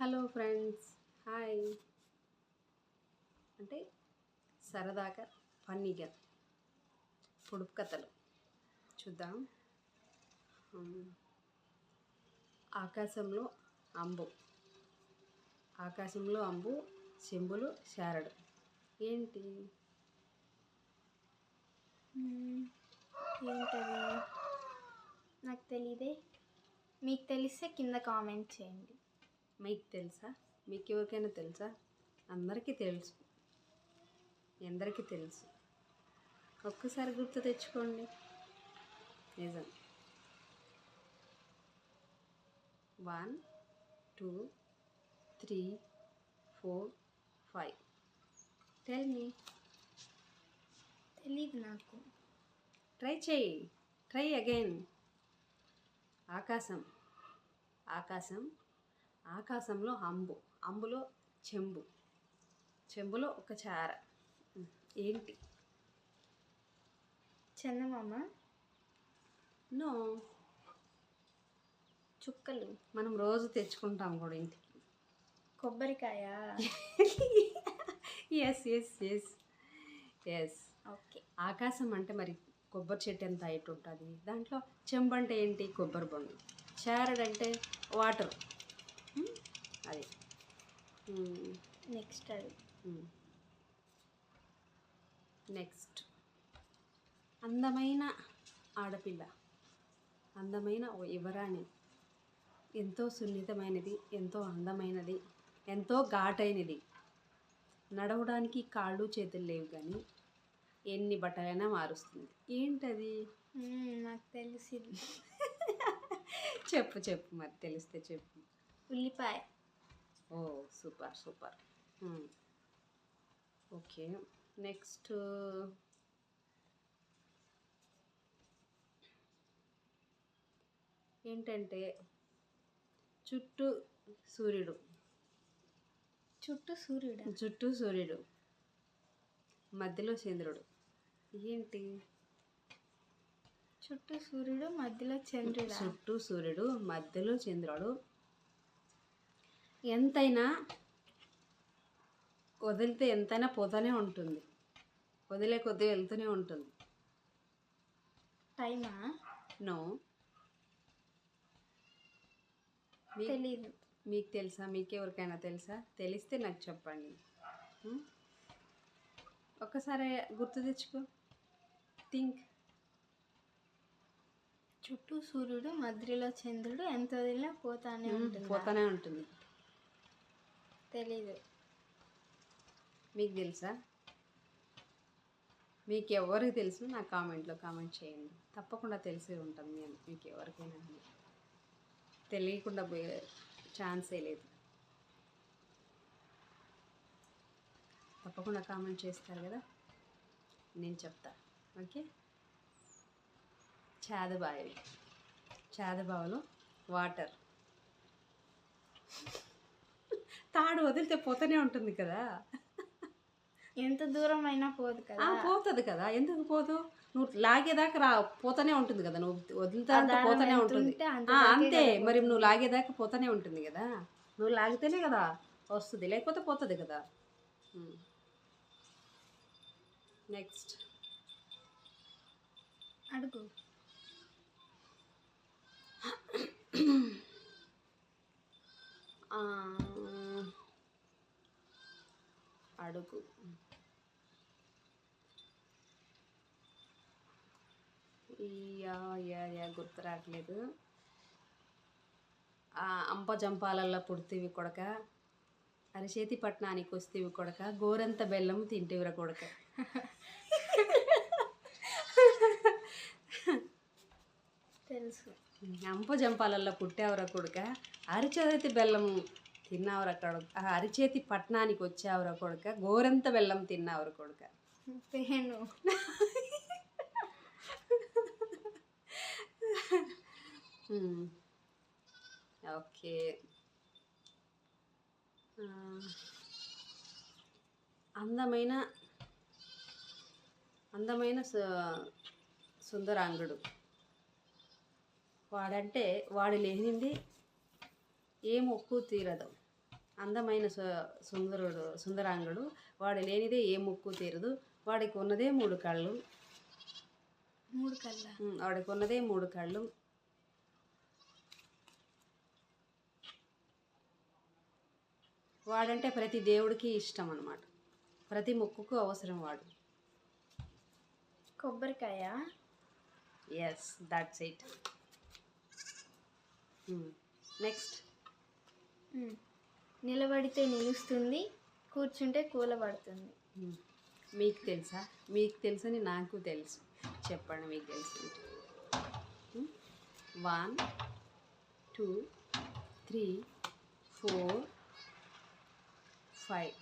Hello friends hi. అంటే సరదాగా ఫన్నీగా పొడుపు కథలు. చూద్దాం. ఆకాశంలో అంబు. ఆకాశంలో అంబు చెంబులు శారడు. ఏంటి? ఏంటది? నాకు తెలియదే మీకు తెలిస్తే కింద కామెంట్ చేయండి. మీకు తెలుసా? మీకు ఎవరికైనా తెలుసా? అందరికీ తెలుసు. ఎందరికీ తెలుసు? ఒక్కసారి గుర్తు తెచ్చుకోండి. నిజం. One two three four five. Tell me. తెలీదు నాకు. ట్రై చేయి. Try again. ఆకాశం. ఆకాశం ఆకాశంలో అంబు. అంబులో చెంబు. చెంబులో ఒక చార. ఏంటి? చందమామ. నో. చుక్కలు. మనం రోజు తెచ్చుకుంటాం కూడా ఇంటికి. కొబ్బరికాయ. Yes yes yes yes okay. ఆకాశం అంటే మరి కొబ్బరి చెట్టు ఎంత హైట్ ఉంటుంది? దాంట్లో చెంబు అంటే ఏంటి? కొబ్బరి బొండు. చారడ్ అంటే వాటర్. అది. నెక్స్ట్ అది. నెక్స్ట్ అందమైన ఆడపిల్ల. అందమైన ఓ యువరాణి. ఎంతో సున్నితమైనది ఎంతో అందమైనది ఎంతో ఘాటైనది. నడవడానికి కాళ్ళు చేతులు లేవు కానీ ఎన్ని బట్టలైనా మారుస్తుంది. ఏంటది? మ్మ్, నాకు తెలిసింది. చెప్పు చెప్పు మరి. తెలిస్తే చెప్పు. ఉల్లిపాయ. ఓ సూపర్ సూపర్. Okay next. ఏంటంటే చుట్టూ సూర్యుడు. చుట్టూ సూర్యుడు? చుట్టూ సూర్యుడు. మధ్యలో చంద్రుడు. ఏంటి? చుట్టూ సూర్యుడు మధ్యలో చంద్రుడా? చుట్టూ సూర్యుడు మధ్యలో చంద్రుడు. ఎంతైనా వదిలితే ఎంతైనా పోతూనే ఉంటుంది. వదిలే కొద్దీ వెళ్తూనే ఉంటుంది. టైమా? నో. తెలీదు. మీకు తెలుసా? మీకు ఎవరికైనా తెలుసా? తెలిస్తే నాకు చెప్పండి? ఒక్కసారి గుర్తు తెచ్చుకో. థింక్. చుట్టూ సూర్యుడు మధ్యలో చంద్రుడు ఎంత వదిలినా పోతానే ఉంటుంది? పోతానే ఉంటుంది. తెలీదు. మీకు తెలుసా? మీకు ఎవరికి తెలుసు నా కామెంట్లో కామెంట్ చేయండి. తప్పకుండా తెలిసే ఉంటుంది నేను మీకు ఎవరికైనా తెలియకుండా పోయే ఛాన్సే లేదు. తప్పకుండా కామెంట్ చేస్తారు కదా? నేను చెప్తా ఓకే? చాదబావి చాదబావిలో వాటర్. తాడు వదిలితే పోతూనే ఉంటుంది కదా. ఎంత దూరం అయినా పోదు ఆ, కదా పోతుంది కదా. ఎందుకు పోదు? నువ్వు లాగేదాకా రా పోతూనే ఉంటుంది కదా. నువ్వు వదులుతా ఆ పోతూనే ఉంటుంది. ఉంటే అంత ఆ, మరి నువ్వు లాగేదాకా పోతూనే ఉంటుంది కదా. నువ్వు లాగితేనే కదా వస్తుంది. లేకపోతే పోతుంది కదా. నెక్స్ట్ అడుగు. అడుగు. యా యా యా గుర్తు రావట్లేదు. అంప జంపాలల్లో పుడితివి కొడక అరిచేతి పట్నానికి వస్తేవి కొడక గోరంత బెల్లం తింటివిరా కొడక. తెలుసు. అంప జంపాలల్లో పుట్టావురా కొడుక అరిచేతి బెల్లం తిన్నావురా కొడుక. ఆ అరిచేతి పట్నానికి వచ్చావురా కొడుక. గోరంత బెల్లం తిన్నావురా కొడుక. ఓకే. అందమైన అందమైన సు- సుందరాంగుడు. వాడంటే వాడు లేనిది ఏ మొక్కు తీరదు. అందమైన సు- సుందరుడు సుందరాంగుడు వాడు లేనిదే ఏ ముక్కు తీరదు. వాడికి ఉన్నదే మూడు కళ్ళు. మూడు కళ్ళ? వాడికి ఉన్నదే మూడు కళ్ళు. వాడంటే ప్రతి దేవుడికి ఇష్టం అన్నమాట. ప్రతి ముక్కుకు అవసరం వాడు. కొబ్బరికాయ? Yes that's it next. నిలబడితే నిలుస్తుంది కూర్చుంటే కూలబడుతుంది. మీకు తెలుసా? మీకు తెలుసని నాకు తెలుసు. చెప్పండి మీకు తెలుసు. One two three four five.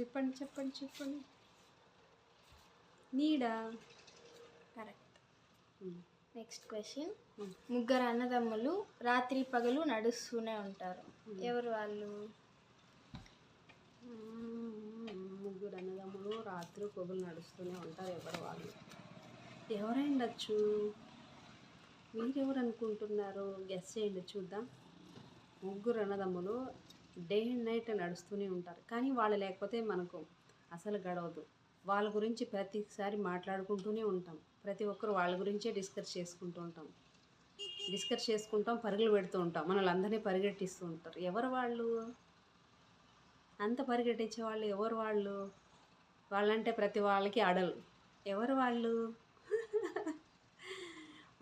చెప్పండి చెప్పండి చెప్పండి. నీడా? కరెక్ట్. నెక్స్ట్ క్వశ్చన్ ముగ్గురు అన్నదమ్ములు రాత్రి పగలు నడుస్తూనే ఉంటారు. ఎవరు వాళ్ళు? ముగ్గురు అన్నదమ్ములు రాత్రి పగలు నడుస్తూనే ఉంటారు. ఎవరు వాళ్ళు? ఎవరైండొచ్చు మీరెవరు అనుకుంటున్నారు? గెస్ చేయండి చూద్దాం. ముగ్గురు అన్నదమ్ములు డే అండ్ నైట్ నడుస్తూనే ఉంటారు. కానీ వాళ్ళు లేకపోతే మనకు అసలు గడవదు. వాళ్ళ గురించి ప్రతిసారి మాట్లాడుకుంటూనే ఉంటాం. ప్రతి ఒక్కరు వాళ్ళ గురించే డిస్కస్ చేసుకుంటూ ఉంటాం. డిస్కస్ చేసుకుంటాం పరుగులు పెడుతూ ఉంటాం. మనల్ని అందరినీ పరిగెట్టిస్తూ ఉంటారు. ఎవరు వాళ్ళు? అంత పరిగెట్టించే వాళ్ళు ఎవరు వాళ్ళు? వాళ్ళంటే ప్రతి వాళ్ళకి అడలు. ఎవరు వాళ్ళు?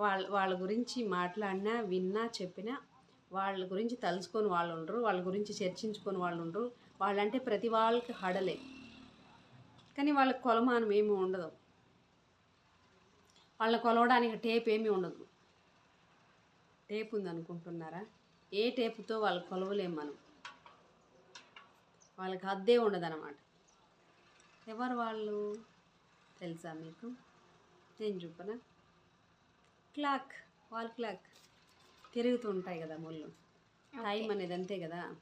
వాళ్ళ వాళ్ళ గురించి మాట్లాడినా విన్నా చెప్పినా వాళ్ళ గురించి తలుచుకొని వాళ్ళు ఉండరు. వాళ్ళ గురించి చర్చించుకొని వాళ్ళు ఉండరు. వాళ్ళంటే ప్రతి వాళ్ళకి హడలే. కానీ వాళ్ళకి కొలమానం ఏమీ ఉండదు. వాళ్ళ కొలవడానికి టేప్ ఏమీ ఉండదు. టేప్ ఉంది అనుకుంటున్నారా ఏ టేపుతో వాళ్ళు కొలవలేం మనం. వాళ్ళకి అద్దే ఉండదన్నమాట. ఎవరు వాళ్ళు? తెలుసా మీకు? నేను చూపనా? క్లాక్ వాల్ క్లాక్ తిరుగుతూ ఉంటాయి కదా ముళ్ళు. టైం అనేది అంతే కదా?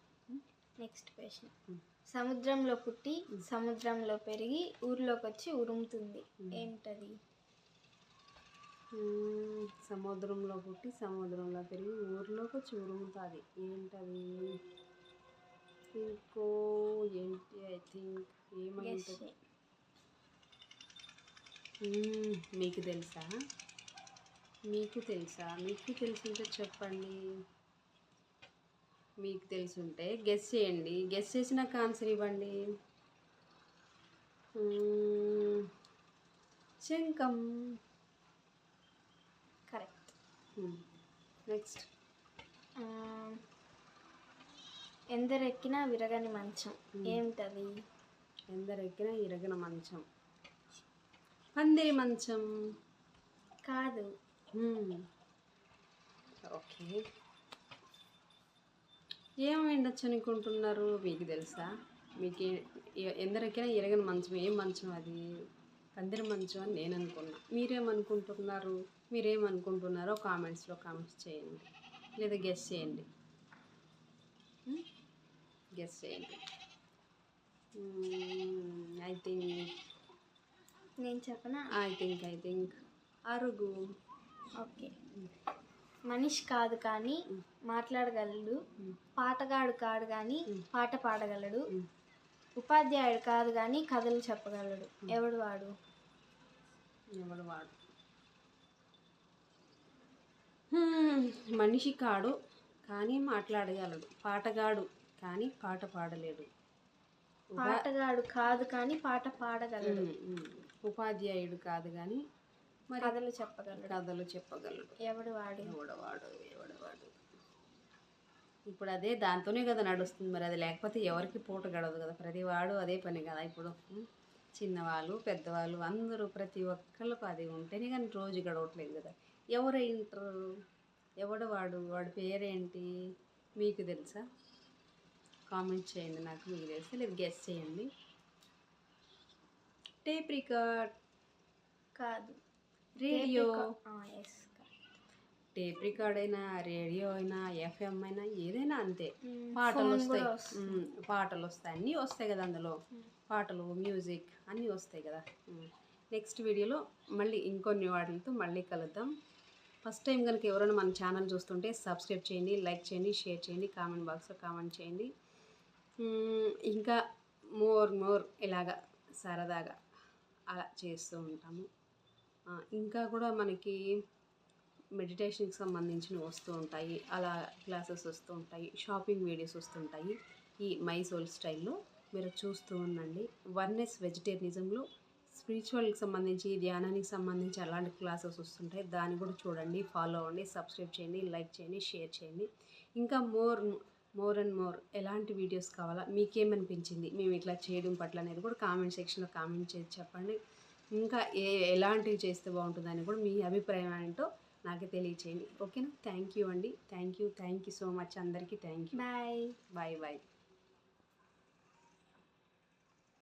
Next question. సముద్రంలో పుట్టి సముద్రంలో పెరిగి ఊర్లోకి వచ్చి ఉరుముతుంది ఏంటది? సముద్రంలో పుట్టి సముద్రంలో పెరిగి ఊర్లోకి వచ్చి ఉరుముతుంది ఏంటది? ఇంకో ఏంటి? ఐ థింక్ ఏమై Guess ఉంటుంది చేయి. మ్మ్, మీకు తెలుసా? మీకు తెలుసా? మీకు తెలుసుంటే చెప్పండి. మీకు తెలుసుంటే గెస్ చేయండి. గెస్ చేసినాక ఆన్సర్ ఇవ్వండి. శంఖం నెక్స్ట్ ఆ, ఎందరెక్కినా విరగని మంచం. ఏమిటది? ఎందరెక్కిన ఇరగన మంచం. పందిరి మంచం. కాదు. ఓకే ఏమైండొచ్చు అనుకుంటున్నారు మీకు తెలుసా? మీకు ఏ- ఎందరెక్కినా ఇరగని మంచం. ఏం మంచం అది? పందిరి మంచం అని నేను అనుకున్నా మీరేమనుకుంటున్నారు? మీరేమనుకుంటున్నారో కామెంట్స్లో కామెంట్స్ చేయండి. లేదా గెస్ చేయండి. గెస్ చేయండి. ఐ థింక్ నేను చెప్పనా? ఐ థింక్ ఐ థింక్ అరుగు. ఓకే. మనిషి కాదు కానీ మాట్లాడగలడు. పాటగాడు కాడు కానీ పాట పాడగలడు. ఉపాధ్యాయుడు కాదు కానీ కథలు చెప్పగలడు. ఎవడు వాడు? వాడు? హ్మ్, మనిషి కాడు కానీ మాట్లాడగలడు. పాటగాడు కానీ పాట పాడలేడు. పాటగాడు కాదు కానీ పాట పాడగలడు. ఉపాధ్యాయుడు కాదు కానీ మరి కథలు చెప్పగలడు. కథలు చెప్పగలడు. ఎవడు వాడు? ఎవడవాడు ఎవడవాడు ఇప్పుడు అదే దాంతోనే కదా నడుస్తుంది. మరి అది లేకపోతే ఎవరికి పూట గడవదు కదా. ప్రతి వాడు అదే పని కదా ఇప్పుడు? చిన్నవాళ్ళు పెద్దవాళ్ళు అందరూ ప్రతి ఒక్కళ్ళకు అది ఉంటేనే కానీ రోజు గడవట్లేదు కదా. ఎవరు ఇంటారు? ఎవడు వాడు? వాడి పేరేంటి? మీకు తెలుసా? కామెంట్ చేయండి నాకు మీకు తెలిస్తే లేదు గెస్ చేయండి. Tape record. కాదు. రేడియో. ఎస్ టేప్ రికార్డ్ అయినా రేడియో అయినా ఎఫ్ఎం అయినా ఏదైనా అంతే. పాటలు వస్తాయి. పాటలు వస్తాయి. అన్నీ వస్తాయి కదా అందులో. పాటలు మ్యూజిక్ అన్నీ వస్తాయి కదా. నెక్స్ట్ వీడియోలో మళ్ళీ ఇంకొన్ని వాటితో మళ్ళీ కలుద్దాం. ఫస్ట్ టైం కనుక ఎవరైనా మన ఛానల్ చూస్తుంటే సబ్స్క్రైబ్ చేయండి లైక్ చేయండి షేర్ చేయండి కామెంట్ బాక్స్లో కామెంట్ చేయండి. ఇంకా మోర్ మోర్ ఇలాగా సరదాగా అలా చేస్తూ ఉంటాము. ఇంకా కూడా మనకి మెడిటేషన్కి సంబంధించినవి వస్తూ ఉంటాయి. అలా క్లాసెస్ వస్తూ ఉంటాయి. షాపింగ్ వీడియోస్ వస్తుంటాయి. ఈ మై సోల్ స్టైల్లో మీరు చూస్తూ ఉండండి. వన్నెస్ వెజిటేరియనిజంలో స్పిరిచువల్కి సంబంధించి ధ్యానానికి సంబంధించి అలాంటి క్లాసెస్ వస్తుంటాయి. దాన్ని కూడా చూడండి ఫాలో అవ్వండి సబ్స్క్రైబ్ చేయండి లైక్ చేయండి షేర్ చేయండి. ఇంకా మోర్ మోర్ అండ్ మోర్ ఎలాంటి వీడియోస్ కావాలా? మీకేమనిపించింది? మేము ఇట్లా చేయడం పట్ల అనేది కూడా కామెంట్ సెక్షన్లో కామెంట్ చేసి చెప్పండి. ఇంకా ఏ ఎలాంటివి చేస్తే బాగుంటుందని కూడా మీ అభిప్రాయం ఏంటో నాకు తెలియచేయండి. ఓకేనా? థ్యాంక్ యూ అండి. Thank you thank you so much అందరికీ. Thank you bye bye bye